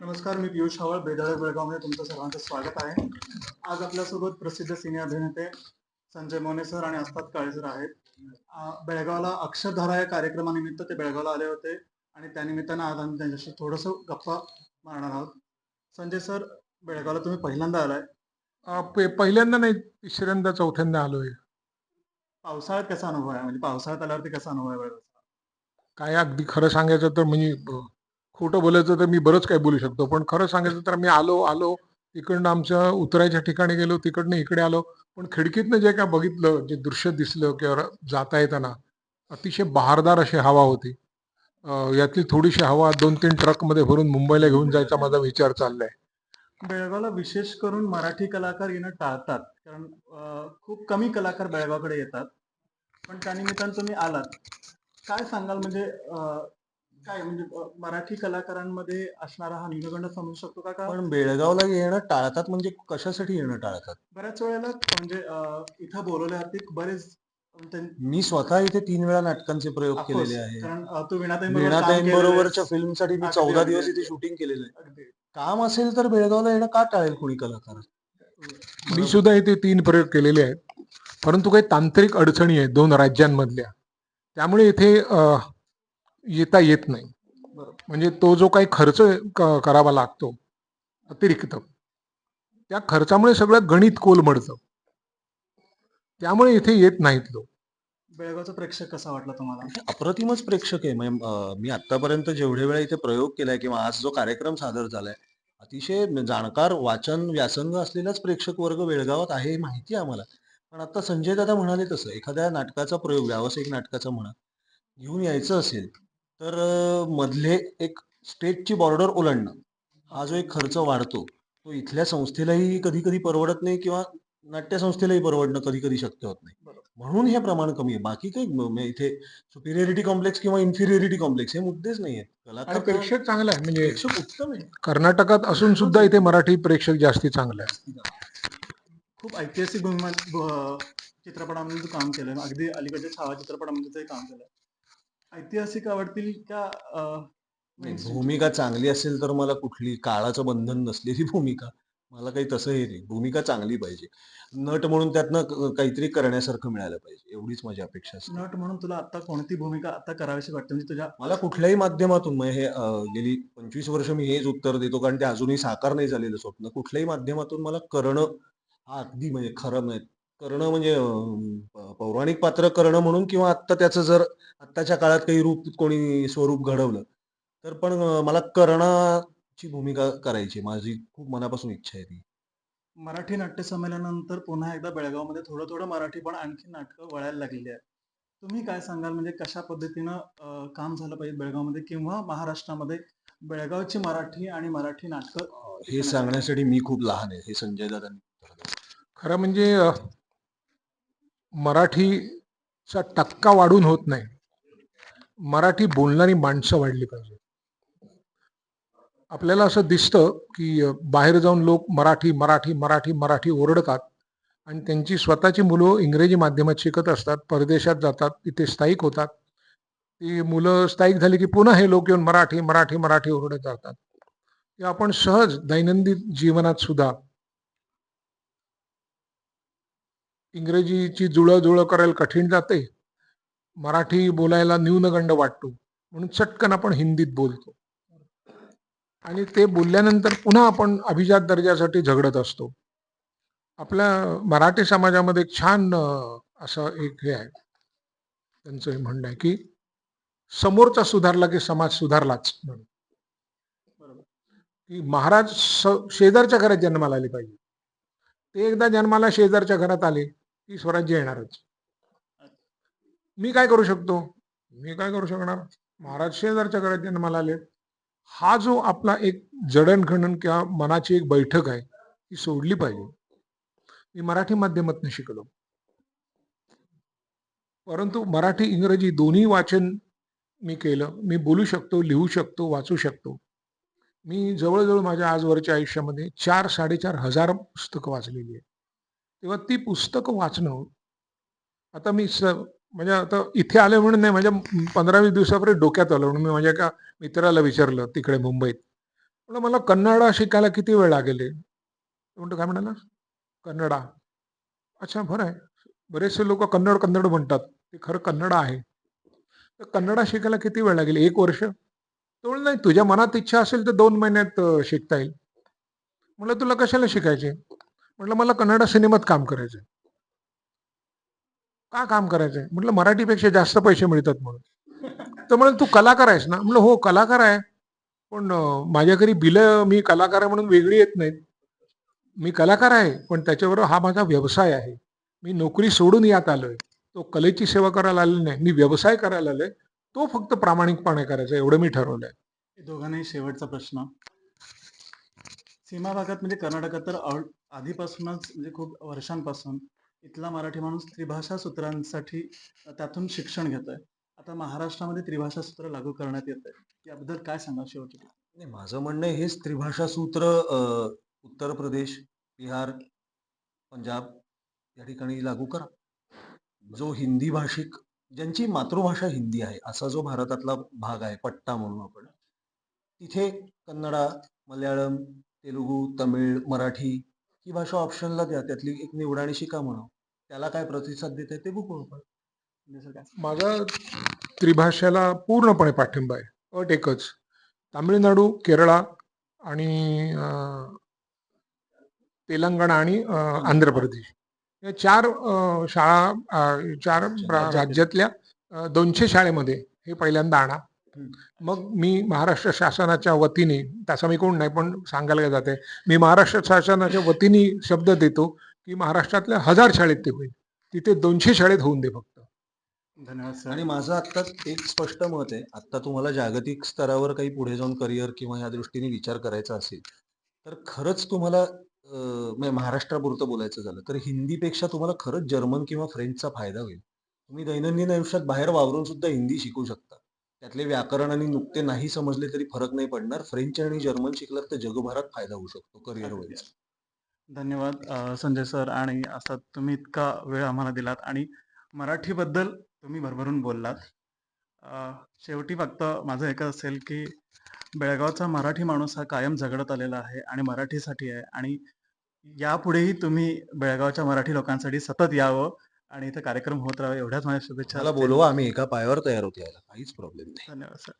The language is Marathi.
नमस्कार मी पियुष हवळ बेदाळे बेळगावमध्ये तुमचं सर्वांचं स्वागत आहे. आज आपल्यासोबत प्रसिद्ध सिने अभिनेते संजय मोने सर आणि अस्ताद काळे सर आहेत. बेळगावला अक्षरधारा या कार्यक्रमानिमित्त ते बेळगावला आले होते आणि त्यानिमित्तानं आज आम्ही त्यांच्याशी थोडंसं गप्पा मारणार आहोत. संजय सर बेळगावला तुम्ही पहिल्यांदा आलाय. पहिल्यांदा नाही तिसऱ्यांदा चौथ्यांदा आलोय. पावसाळ्यात कसा अनुभव आहे? म्हणजे पावसाळ्यात आल्यावरती कसा अनुभव आहे काय अगदी खरं सांगायचं तर म्हणजे खोटं बोलायचं तर मी बरंच काय बोलू शकतो. पण खरं सांगायचं तर मी आलो आलो इकडनं आमच्या उतरायच्या ठिकाणी गेलो तिकडनं इकडे आलो. पण खिडकीतनं जे काय बघितलं जे दृश्य दिसलं किंवा जाता येताना अतिशय बहारदार अशी हवा होती. यातली थोडीशी हवा दोन तीन ट्रकमध्ये भरून मुंबईला घेऊन जायचा माझा विचार चाललाय. बेळगावला विशेष करून मराठी कलाकार येणं टाळतात. कारण खूप कमी कलाकार बेळगावकडे येतात. पण त्यानिमित्तानं तुम्ही आलात. काय सांगाल? म्हणजे काय म्हणजे मराठी कलाकारांमध्ये असणारा हा न्यूनगंड समजू शकतो का? का पण बेळगावला येणं टाळतात म्हणजे कशासाठी येणं टाळतात? बऱ्याच वेळेला म्हणजे अं, इथं बोलवल्यावरती बरेच त्यां- मी स्वतः इथे तीन वेळा नाटकांचे प्रयोग of course, केलेले आहे कारण अं, तू विणाताईं बरोबरच्या. फिल्मसाठी मी अगदी, चौदा अगदी, दिवस अगदी. इथे शूटिंग केलेलं आहे. काम असेल तर बेळगावला येणं का टाळेल कोणी कलाकार? मी सुद्धा इथे तीन प्रयोग केलेले आहेत. परंतु काही तांत्रिक अडचणी आहेत दोन राज्यांमधल्या. त्यामुळे इथे अ, येता येत नाही. म्हणजे तो जो काही खर्च क- करावा लागतो अतिरिक्त त्या खर्चामुळे सगळं गणित कोलमडतं. त्यामुळे इथे येत नाहीत लोक. बेळगावचा प्रेक्षक कसा वाटला तुम्हाला? अप्रतिमच प्रेक्षक आहे. म्हणजे, मी आतापर्यंत जेवढे वेळा इथे प्रयोग केलाय किंवा आज जो कार्यक्रम सादर झालाय अतिशय जाणकार वाचन व्यासंग असलेलाच प्रेक्षक वर्ग बेळगावात आहे हे माहिती आहे आम्हाला. पण आता संजय दादा म्हणाले तसं एखाद्या नाटकाचा प्रयोग व्यावसायिक नाटकाचा म्हणा घेऊन यायचं असेल तर मधले एक स्टेटची बॉर्डर ओलांडणं हा जो एक खर्च वाढतो तो इथल्या संस्थेलाही कधी कधी परवडत नाही किंवा नाट्य संस्थेलाही परवडणं कधी कधी शक्य होत नाही. म्हणून हे प्रमाण कमी आहे. बाकी काही इथे सुपिरियरिटी कॉम्प्लेक्स किंवा इन्फिरियरिटी कॉम्प्लेक्स हे मुद्देच नाही आहेत. प्रेक्षक चांगला आहे. म्हणजे प्रेक्षक उत्तम आहे. कर्नाटकात असून सुद्धा इथे मराठी प्रेक्षक जास्ती चांगला आहे खूप ऐतिहासिक भूमिमा चित्रपटामध्ये काम केलंय. अगदी अलीकडच्या छावा चित्रपटामध्ये ते काम केलंय. ऐतिहासिक आवडतील का नाही, mainstream? भूमिका चांगली असेल तर मला कुठली काळाचं बंधन नसलेली भूमिका. मला काही तसं हे नाही. भूमिका चांगली पाहिजे. नट म्हणून त्यातनं क- काहीतरी करण्यासारखं मिळालं पाहिजे. एवढीच माझी अपेक्षा असते. नट म्हणून तुला आता कोणती भूमिका आता करावीशी वाटते? म्हणजे तुझ्या मला कुठल्याही माध्यमातून म्हणजे हे अं, गेली पंचवीस वर्ष मी हेच उत्तर देतो कारण ते अजूनही साकार नाही झालेलं स्वप्न. कुठल्याही माध्यमातून मला करणं हा अगदी म्हणजे खरं म्हणजे करणं म्हणजे पौराणिक पात्र करणं म्हणून किंवा आत्ता त्याचं जर आत्ताच्या काळात काही रूप कोणी स्वरूप घडवलं तर पण मला कर्णाची भूमिका करायची माझी खूप मनापासून इच्छा आहे ती. मराठी नाट्य संमेलनानंतर पुन्हा एकदा बेळगावमध्ये थोडं थोडं मराठी पण आणखी नाटकं वळायला लागलेली आहेत. तुम्ही काय सांगाल? म्हणजे कशा पद्धतीनं काम झालं पाहिजे बेळगावमध्ये किंवा महाराष्ट्रामध्ये बेळगावची मराठी आणि मराठी नाटकं हे सांगण्यासाठी मी खूप लहान आहे. हे संजय दादांनी खरं म्हणजे मराठीचा टक्का वाढून होत नाही. मराठी बोलणारी माणसं वाढली पाहिजे. आपल्याला असं दिसतं की बाहेर जाऊन लोक मराठी मराठी मराठी मराठी ओरडतात आणि त्यांची स्वतःची मुलं इंग्रजी माध्यमात शिकत असतात परदेशात जातात तिथे स्थायिक होतात. ती मुलं स्थायिक झाली की पुन्हा हे लोक येऊन मराठी मराठी मराठी ओरडत जातात. हे आपण सहज दैनंदिन जीवनात सुद्धा इंग्रजीची जुळजुळं करायला कठीण जाते. मराठी बोलायला न्यूनगंड वाटतो. म्हणून चटकन आपण हिंदीत बोलतो. आणि ते बोलल्यानंतर पुन्हा आपण अभिजात दर्जासाठी झगडत असतो. आपल्या मराठी समाजामध्ये एक छान असं एक हे आहे. त्यांचं हे म्हणणं आहे की समोरचा सुधारला की समाज सुधारलाच म्हणून. की महाराज शेजारच्या घरात जन्माला आले पाहिजे. ते एकदा जन्माला शेजारच्या घरात आले की स्वराज्य येणारच. मी काय करू शकतो? मी काय करू शकणार? महाराज शेजारच्या घरात जन्माला आले हा जो आपला एक जडणघडण किंवा मनाची एक बैठक आहे ती सोडली पाहिजे. मी मराठी माध्यमातून शिकलो. परंतु मराठी इंग्रजी दोन्ही वाचन मी केलं. मी बोलू शकतो लिहू शकतो वाचू शकतो. मी जवळजवळ माझ्या आजवरच्या आयुष्यामध्ये चार साडेचार हजार पुस्तकं वाचलेली आहेत. तेव्हा ती पुस्तकं वाचणं. आता मी स म्हणजे आता इथे आले म्हणून नाही म्हणजे माझ्या पंधरा वीस दिवसापर्यंत डोक्यात आलं म्हणून मी माझ्या एका मित्राला विचारलं तिकडे मुंबईत. म्हणलं मला कन्नडा शिकायला किती वेळ लागेल? म्हणतो काय म्हणाला? कन्नडा. अच्छा बरं आहे. बरेचसे लोक कन्नड कन्नड म्हणतात. ते खरं कन्नड आहे. तर कन्नडा शिकायला किती वेळ लागेल? एक वर्ष? तो नाही तुझ्या मनात इच्छा असेल तर दोन महिन्यात शिकता येईल. म्हणलं तुला कशाला शिकायचे? म्हटलं मला कन्नडा सिनेमात काम करायचं का काम करायचंय? म्हटलं मराठीपेक्षा जास्त पैसे मिळतात म्हणून. तर म्हणे तू कलाकार आहेस ना? म्हटलं हो कलाकार आहे. पण माझ्या घरी बिलं मी कलाकार आहे म्हणून वेगळी येत नाहीत. मी कलाकार आहे पण त्याच्याबरोबर हा माझा व्यवसाय आहे. मी नोकरी सोडून यात आलोय. तो कलेची सेवा करायला आलेली नाही. मी व्यवसाय करायला आलोय. तो फक्त प्रामाणिकपणे करायचा एवढं मी ठरवलंय. दोघांनाही शेवटचा प्रश्न. सीमा भागात म्हणजे कर्नाटकात तर ऑल- आधीपासूनच म्हणजे खूप वर्षांपासून इथला मराठी माणूस त्रिभाषा सूत्रांसाठी त्यातून शिक्षण घेत आहे आता महाराष्ट्रामध्ये त्रिभाषा सूत्र लागू करण्यात येत आहे याबद्दल काय सांगा शेवटी? नाही माझं म्हणणं आहे हेच त्रिभाषा सूत्र अ, उत्तर प्रदेश बिहार पंजाब या ठिकाणी लागू करा. जो हिंदी भाषिक ज्यांची मातृभाषा हिंदी आहे असा जो भारतातला भाग आहे पट्टा म्हणून आपण तिथे कन्नडा मल्याळम तेलुगू तमिळ मराठी ही भाषा ऑप्शनला द्या. त्यातली एक निवडा आणि शिका म्हणा त्याला काय प्रतिसाद देत आहे ते बघू आपण. माझा त्रिभाषेला पूर्णपणे पाठिंबा आहे. अट एकच. तामिळनाडू केरळा आणि तेलंगणा आणि आंध्र प्रदेश. या चार शाळा चार राज्यातल्या दोनशे शाळेमध्ये हे पहिल्यांदा आणा. मग मी महाराष्ट्र शासनाच्या वतीने तसा मी कोण नाही पण सांगायला जाते मी महाराष्ट्र शासनाच्या वतीने शब्द देतो की महाराष्ट्रातल्या हजार शाळेत ते होईल. तिथे दोनशे शाळेत होऊन दे फक्त. धन्यवाद सर. आणि माझं आता एक स्पष्ट मत आहे. आता तुम्हाला जागतिक स्तरावर काही पुढे जाऊन करिअर किंवा या दृष्टीने विचार करायचा असेल तर खरंच तुम्हाला म्हणजे महाराष्ट्रापुरतं बोलायचं झालं तर हिंदीपेक्षा तुम्हाला खरंच जर्मन किंवा फ्रेंचचा फायदा होईल. तुम्ही दैनंदिन आयुष्यात बाहेर वावरून सुद्धा हिंदी शिकू शकता. त्यातले व्याकरण आणि नुकते नाही समजले तरी फरक नाही पडणार. फ्रेंच आणि जर्मन शिकलात तर जगभरात फायदा होऊ शकतो करिअर वाईज धन्यवाद संजय सर आणि असा तुम्ही इतका वेळ आम्हाला दिलात आणि मराठीबद्दल तुम्ही भरभरून बोललात. शेवटी फक्त माझं एकच असेल की बेळगावचा मराठी माणूस हा कायम झगडत आलेला आहे आणि मराठीसाठी आहे आणि यापुढेही तुम्ही बेळगावच्या मराठी लोकांसाठी सतत यावं. आणि इथं कार्यक्रम होत राहावे एवढ्याच माझ्या शुभेच्छा मला. बोलवा आम्ही एका पायावर तयार होतो यायला काहीच प्रॉब्लेम नाही धन्यवाद सर